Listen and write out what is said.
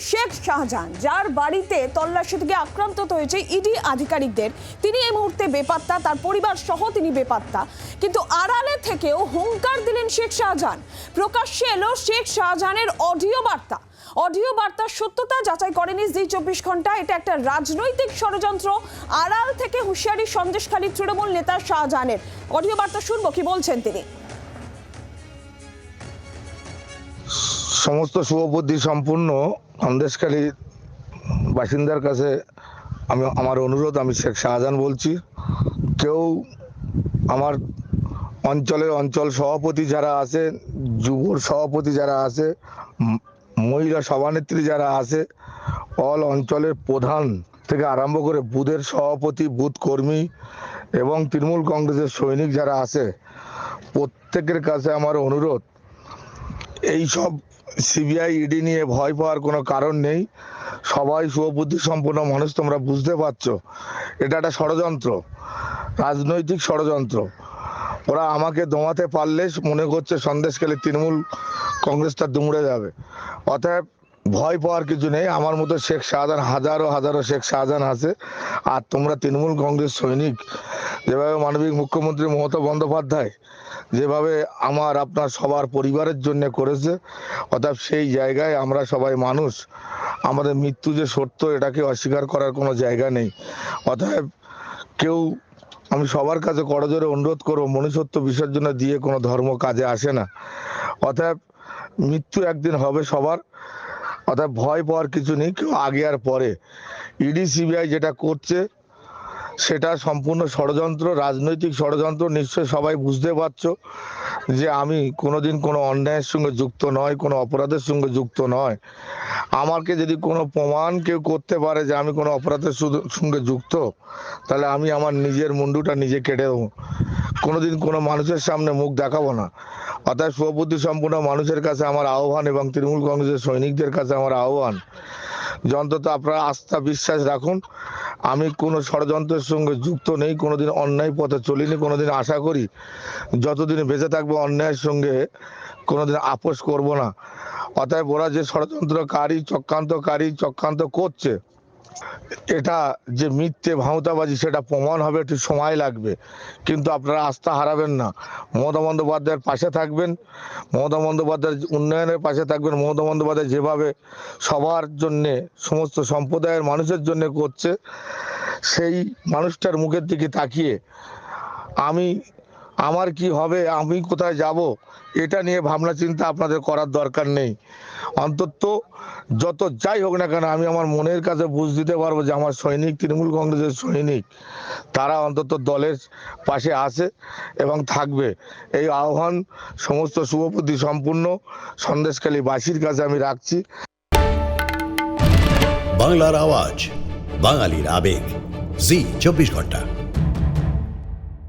শেখ শাহজাহান, যার বাড়িতে তল্লাশি থেকে আক্রান্ত হয়েছে ইডি আধিকারিকদের। তিনি এই মুহূর্তে বেপাত্তা, তার পরিবার সহ তিনি বেপাত্তা। কিন্তু আড়ালে থেকেও হুঙ্কার দিলেন শেখ শাহজাহান। প্রকাশ্যে এলো শেখ শাহজাহানের অডিও বার্তা। অডিও বার্তার সত্যতা যাচাই করেনি জি চব্বিশ ঘণ্টা। এটা একটা রাজনৈতিক ষড়যন্ত্র। আড়াল থেকে হুঁশিয়ারি সন্দেশখালী তৃণমূল নেতা শাহজাহানের। অডিও বার্তা শুনব, কি বলছেন তিনি? সমস্ত শুভবুদ্ধি সম্পূর্ণ সন্দেশকারী বাসিন্দার কাছে আমি, আমার অনুরোধ, আমি শেখ শাহজাহান বলছি। কেউ আমার অঞ্চলের অঞ্চল সভাপতি যারা আছে, যুবর সভাপতি যারা আছে, মহিলা সভানেত্রী যারা আছে, অল অঞ্চলের প্রধান থেকে আরম্ভ করে বুথের সভাপতি বুথ কর্মী এবং তৃণমূল কংগ্রেসের সৈনিক যারা আছে, প্রত্যেকের কাছে আমার অনুরোধ এই সব সিবিআই ইডি নিয়ে ভয় পাওয়ার কোনো কারণ নেই। সবাই সুবুদ্ধি সম্পন্ন মানুষ, তোমরা বুঝতে পারছ। এটা একটা ষড়যন্ত্র, রাজনৈতিক ষড়যন্ত্র। ওরা আমাকে দমাতে পারলে মনে করছে সন্দেশ খেলে তৃণমূল কংগ্রেসটা দুমড়ে যাবে। অতএব ভয় পাওয়ার কিছু নেই। আমার মতো শেখ শাহজাহান, হাজারো হাজারো শেখ শাহজাহান আছে। আর তোমরা তৃণমূল কংগ্রেস সৈনিক, যেভাবে মানবিক মুখ্যমন্ত্রী মমতা বন্দ্যোপাধ্যায় যেভাবে আমার, আপনার সবার পরিবারের জন্য করেছে, অর্থাৎ সেই জায়গায় আমরা সবাই মানুষ, আমাদের মৃত্যু যে সত্য, এটাকে অস্বীকার করার কোনো জায়গা নেই। অতএব কেউ, আমি সবার কাছে করজোরে অনুরোধ করব, মনুষ্যত্ব বিসর্জনে দিয়ে কোনো ধর্ম কাজে আসে না। অতএব মৃত্যু একদিন হবে সবার। অর্থাৎ ভয় পাওয়ার কিছু নেই, কেউ আগে আর পরে। ইডি, সিবিআই যেটা করছে, সেটা সম্পূর্ণ ষড়যন্ত্র, রাজনৈতিক ষড়যন্ত্র নিশ্চয় সবাই বুঝতে পারছ যে আমি কোনোদিন কোনো অন্যায়ের সঙ্গে যুক্ত নয়, কোনো অপরাধের সঙ্গে যুক্ত নয়। আমাকে যদি কোনো প্রমাণ কেউ করতে পারে যে আমি কোনো অপরাধের সঙ্গে যুক্ত, তাহলে আমি আমার নিজের মুন্ডুটা নিজে কেটে দেবো। কোনোদিন কোনো মানুষের সামনে মুখ দেখাবো না। অর্থাৎ সুবুদ্ধি সম্পূর্ণ মানুষের কাছে আমার আহ্বান এবং তৃণমূল কংগ্রেসের সৈনিকদের কাছে আমার আহ্বান যে অন্তত আপনারা আস্থা বিশ্বাস রাখুন। আমি কোনো ষড়যন্ত্রের সঙ্গে যুক্ত নেই, কোনোদিন অন্যায় পথে চলিনি, কোনোদিন আশা করি যতদিন বেঁচে থাকব অন্যায়ের সঙ্গে কোনোদিন আপোষ করব না। অতএব ওরা যে ষড়যন্ত্রকারী, চক্রান্তকারী, চক্রান্ত করছে এটা যে মিথ্যে ভাঁওতাবাজি, সেটা প্রমাণ হবে, একটু সময় লাগবে। কিন্তু আপনারা আস্থা হারাবেন না। মমতা বন্দ্যোপাধ্যায়ের পাশে থাকবেন, মমতা বন্দ্যোপাধ্যায়ের উন্নয়নের পাশে থাকবেন, মমতা বন্দ্যোপাধ্যায় যেভাবে সবার জন্যে, সমস্ত সম্প্রদায়ের মানুষের জন্য করছে, সেই মানুষটার মুখের দিকে তাকিয়ে আমি আমার কি হবে? আমি কোথায় যাব? এটা নিয়ে ভাবনা চিন্তা আপনাদের করার দরকার নেই। অন্তত যত যাই হোক না কেন, আমি আমার মনের কাছে বুঝ দিতে পারব যে আমার সৈনিক, তৃণমূল কংগ্রেসের সৈনিক, তারা অন্তত দলের পাশে আছে এবং থাকবে। এই আহ্বান সমস্ত শুভবুদ্ধি সম্পূর্ণ সন্দেশখালী বাসীর কাছে আমি রাখছি। বাংলার আওয়াজ, বাঙালির আবেগ, জি, চব্বিশ ঘণ্টা।